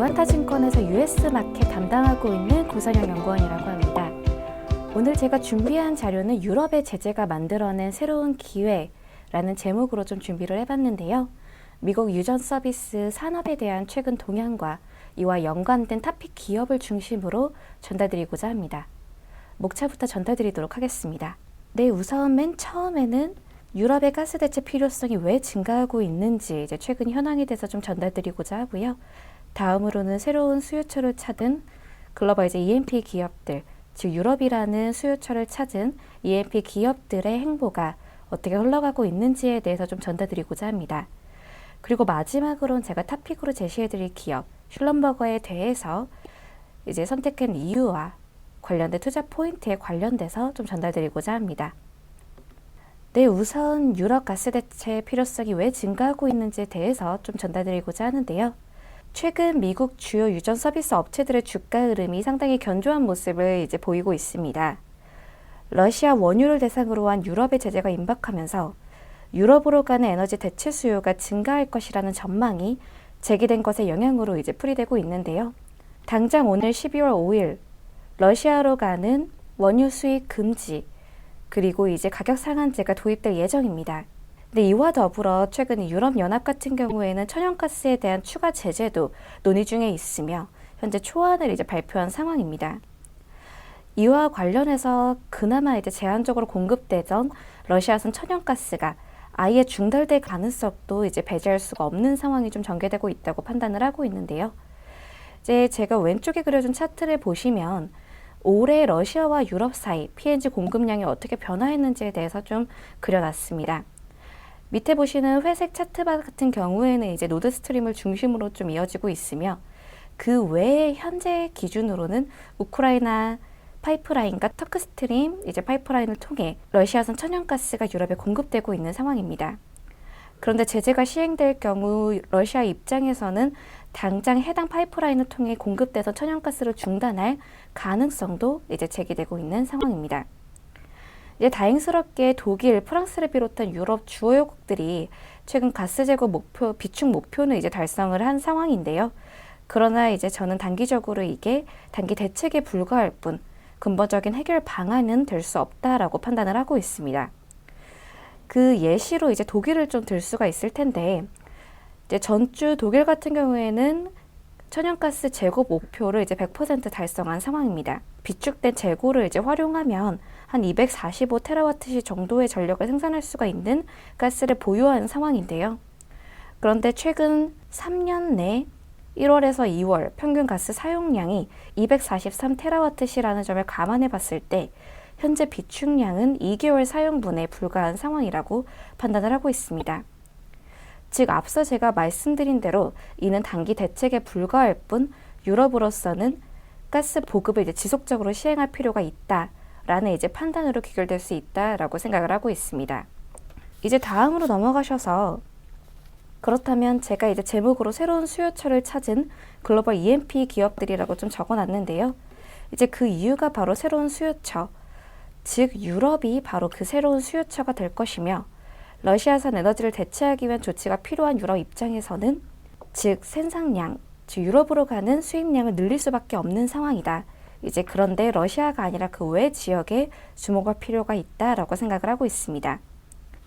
유한타증권에서 US 마켓 담당하고 있는 고선영 연구원이라고 합니다. 오늘 제가 준비한 자료는 유럽의 제재가 만들어낸 새로운 기회라는 제목으로 좀 준비를 해봤는데요. 미국 유전 서비스 산업에 대한 최근 동향과 이와 연관된 타픽 기업을 중심으로 전달드리고자 합니다. 목차부터 전달드리도록 하겠습니다. 네, 우선 맨 처음에는 유럽의 가스 대체 필요성이 왜 증가하고 있는지 이제 최근 현황에 대해서 좀 전달드리고자 하고요. 다음으로는 새로운 수요처를 찾은 글로벌 이제 EMP 기업들, 즉 유럽이라는 수요처를 찾은 EMP 기업들의 행보가 어떻게 흘러가고 있는지에 대해서 좀 전달드리고자 합니다. 그리고 마지막으로는 제가 타픽으로 제시해드릴 기업 슐럼버거에 대해서 이제 선택한 이유와 관련된 투자 포인트에 관련돼서 좀 전달드리고자 합니다. 네, 우선 유럽 가스 대체 필요성이 왜 증가하고 있는지에 대해서 좀 전달드리고자 하는데요. 최근 미국 주요 유전 서비스 업체들의 주가 흐름이 상당히 견조한 모습을 이제 보이고 있습니다. 러시아 원유를 대상으로 한 유럽의 제재가 임박하면서 유럽으로 가는 에너지 대체 수요가 증가할 것이라는 전망이 제기된 것의 영향으로 이제 풀이되고 있는데요. 당장 오늘 12월 5일 러시아로 가는 원유 수입 금지 그리고 이제 가격 상한제가 도입될 예정입니다. 근데 이와 더불어 최근 유럽 연합 같은 경우에는 천연가스에 대한 추가 제재도 논의 중에 있으며 현재 초안을 이제 발표한 상황입니다. 이와 관련해서 그나마 이제 제한적으로 공급되던 러시아산 천연가스가 아예 중단될 가능성도 이제 배제할 수가 없는 상황이 좀 전개되고 있다고 판단을 하고 있는데요. 이제 제가 왼쪽에 그려준 차트를 보시면 올해 러시아와 유럽 사이 PNG 공급량이 어떻게 변화했는지에 대해서 좀 그려놨습니다. 밑에 보시는 회색 차트바 같은 경우에는 이제 노드 스트림을 중심으로 좀 이어지고 있으며 그 외에 현재 기준으로는 우크라이나 파이프라인과 터크 스트림 이제 파이프라인을 통해 러시아산 천연가스가 유럽에 공급되고 있는 상황입니다. 그런데 제재가 시행될 경우 러시아 입장에서는 당장 해당 파이프라인을 통해 공급돼서 천연가스를 중단할 가능성도 이제 제기되고 있는 상황입니다. 이제 다행스럽게 독일, 프랑스를 비롯한 유럽 주요국들이 최근 가스 제거 목표 비축 목표는 이제 달성을 한 상황인데요. 그러나 이제 저는 단기적으로 이게 단기 대책에 불과할 뿐 근본적인 해결 방안은 될 수 없다라고 판단을 하고 있습니다. 그 예시로 이제 독일을 좀 들 수가 있을 텐데 이제 전주 독일 같은 경우에는 천연가스 재고 목표를 이제 100% 달성한 상황입니다. 비축된 재고를 이제 활용하면 한 245 테라와트시 정도의 전력을 생산할 수가 있는 가스를 보유한 상황인데요. 그런데 최근 3년 내 1월에서 2월 평균 가스 사용량이 243 테라와트시라는 점을 감안해 봤을 때 현재 비축량은 2개월 사용분에 불과한 상황이라고 판단을 하고 있습니다. 즉 앞서 제가 말씀드린 대로 이는 단기 대책에 불과할 뿐 유럽으로서는 가스 보급을 이제 지속적으로 시행할 필요가 있다라는 이제 판단으로 귀결될 수 있다라고 생각을 하고 있습니다. 이제 다음으로 넘어가셔서 그렇다면 제가 이제 제목으로 새로운 수요처를 찾은 글로벌 EMP 기업들이라고 좀 적어놨는데요. 이제 그 이유가 바로 새로운 수요처, 즉 유럽이 바로 그 새로운 수요처가 될 것이며 러시아산 에너지를 대체하기 위한 조치가 필요한 유럽 입장에서는 즉 생산량, 즉 유럽으로 가는 수입량을 늘릴 수밖에 없는 상황이다. 이제 그런데 러시아가 아니라 그 외 지역에 주목할 필요가 있다라고 생각을 하고 있습니다.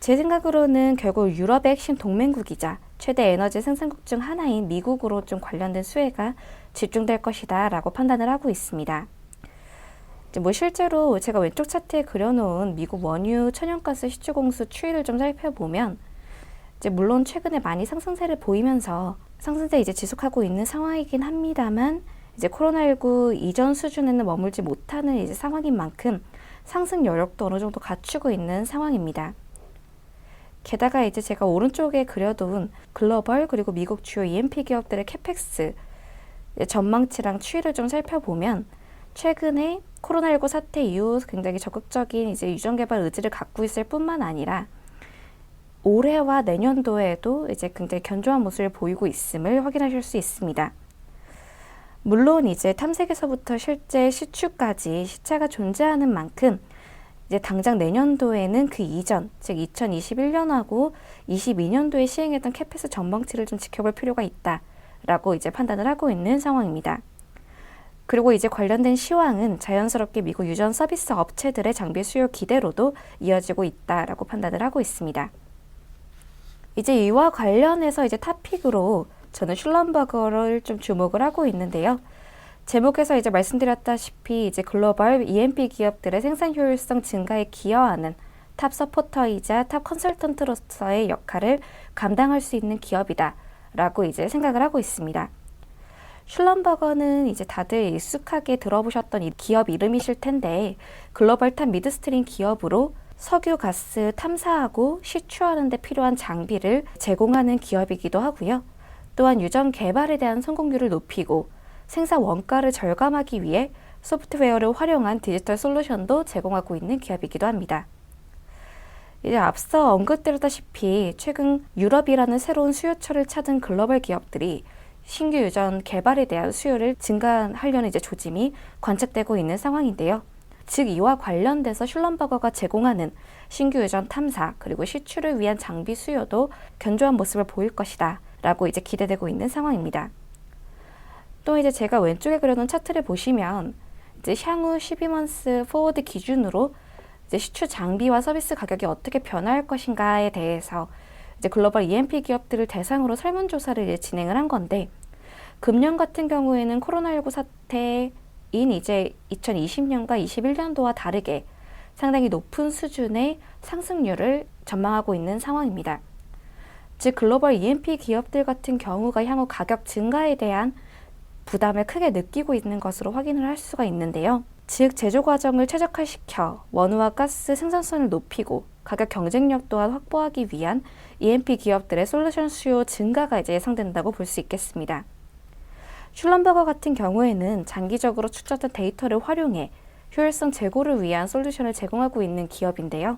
제 생각으로는 결국 유럽의 핵심 동맹국이자 최대 에너지 생산국 중 하나인 미국으로 좀 관련된 수혜가 집중될 것이다 라고 판단을 하고 있습니다. 뭐 실제로 제가 왼쪽 차트에 그려놓은 미국 원유 천연가스 시추공수 추이를 좀 살펴보면 이제 물론 최근에 많이 상승세를 보이면서 상승세 이제 지속하고 있는 상황이긴 합니다만 이제 코로나19 이전 수준에는 머물지 못하는 이제 상황인 만큼 상승 여력도 어느 정도 갖추고 있는 상황입니다. 게다가 이제 제가 오른쪽에 그려둔 글로벌 그리고 미국 주요 EMP 기업들의 캐펙스 전망치랑 추이를 좀 살펴보면 최근에 코로나19 사태 이후 굉장히 적극적인 이제 유전 개발 의지를 갖고 있을 뿐만 아니라 올해와 내년도에도 이제 굉장히 견조한 모습을 보이고 있음을 확인하실 수 있습니다. 물론 이제 탐색에서부터 실제 시추까지 시차가 존재하는 만큼 이제 당장 내년도에는 그 이전, 즉 2021년하고 22년도에 시행했던 캐페스 전망치를 좀 지켜볼 필요가 있다. 라고 이제 판단을 하고 있는 상황입니다. 그리고 이제 관련된 시황은 자연스럽게 미국 유전 서비스 업체들의 장비 수요 기대로도 이어지고 있다라고 판단을 하고 있습니다. 이제 이와 관련해서 이제 탑픽으로 저는 슐럼버거를 좀 주목을 하고 있는데요. 제목에서 이제 말씀드렸다시피 이제 글로벌 EMP 기업들의 생산 효율성 증가에 기여하는 탑 서포터이자 탑 컨설턴트로서의 역할을 감당할 수 있는 기업이다. 라고 이제 생각을 하고 있습니다. 슐럼버거는 이제 다들 익숙하게 들어보셨던 이 기업 이름이실 텐데 글로벌 탑 미드스트림 기업으로 석유 가스 탐사하고 시추하는 데 필요한 장비를 제공하는 기업이기도 하고요. 또한 유전 개발에 대한 성공률을 높이고 생산 원가를 절감하기 위해 소프트웨어를 활용한 디지털 솔루션도 제공하고 있는 기업이기도 합니다. 이제 앞서 언급드렸다시피 최근 유럽이라는 새로운 수요처를 찾은 글로벌 기업들이 신규 유전 개발에 대한 수요를 증가하려는 이제 조짐이 관측되고 있는 상황인데요. 즉 이와 관련돼서 슐럼버거가 제공하는 신규 유전 탐사 그리고 시추를 위한 장비 수요도 견조한 모습을 보일 것이다 라고 이제 기대되고 있는 상황입니다. 또 이제 제가 왼쪽에 그려놓은 차트를 보시면 이제 향후 12months 포워드 기준으로 이제 시추 장비와 서비스 가격이 어떻게 변화할 것인가에 대해서 이제 글로벌 EMP 기업들을 대상으로 설문조사를 진행을 한 건데 금년 같은 경우에는 코로나19 사태 인 이제 2020년과 21년도와 다르게 상당히 높은 수준의 상승률을 전망하고 있는 상황입니다. 즉 글로벌 EMP 기업들 같은 경우가 향후 가격 증가에 대한 부담을 크게 느끼고 있는 것으로 확인을 할 수가 있는데요. 즉 제조 과정을 최적화시켜 원유와 가스 생산성을 높이고 가격 경쟁력 또한 확보하기 위한 EMP 기업들의 솔루션 수요 증가가 이제 예상된다고 볼 수 있겠습니다. 슐럼버거 같은 경우에는 장기적으로 축적된 데이터를 활용해 효율성 제고를 위한 솔루션을 제공하고 있는 기업인데요.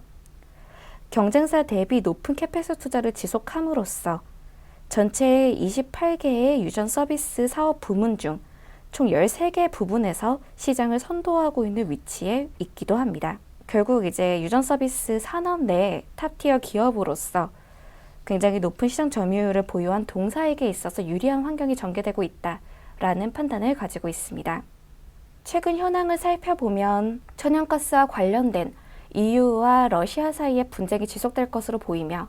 경쟁사 대비 높은 캐페스 투자를 지속함으로써 전체 28개의 유전 서비스 사업 부문 중 총 13개 부분에서 시장을 선도하고 있는 위치에 있기도 합니다. 결국 이제 유전 서비스 산업 내 탑티어 기업으로서 굉장히 높은 시장 점유율을 보유한 동사에게 있어서 유리한 환경이 전개되고 있다 라는 판단을 가지고 있습니다. 최근 현황을 살펴보면 천연가스와 관련된 EU와 러시아 사이의 분쟁이 지속될 것으로 보이며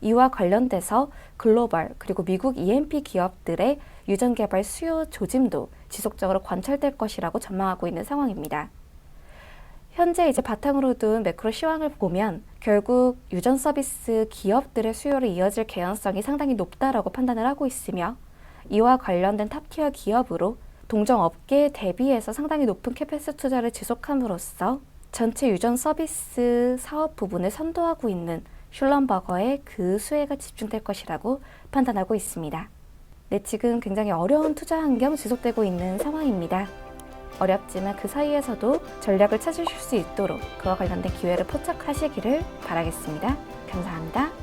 이와 관련돼서 글로벌 그리고 미국 EMP 기업들의 유전 개발 수요 조짐도 지속적으로 관찰될 것이라고 전망하고 있는 상황입니다. 현재 이제 바탕으로 둔 매크로 시황을 보면 결국 유전 서비스 기업들의 수요를 이어질 개연성이 상당히 높다라고 판단을 하고 있으며 이와 관련된 탑티어 기업으로 동종 업계에 대비해서 상당히 높은 캐페스 투자를 지속함으로써 전체 유전 서비스 사업 부분을 선도하고 있는 슐럼버거의 그 수혜가 집중될 것이라고 판단하고 있습니다. 네, 지금 굉장히 어려운 투자 환경 지속되고 있는 상황입니다. 어렵지만 그 사이에서도 전략을 찾으실 수 있도록 그와 관련된 기회를 포착하시기를 바라겠습니다. 감사합니다.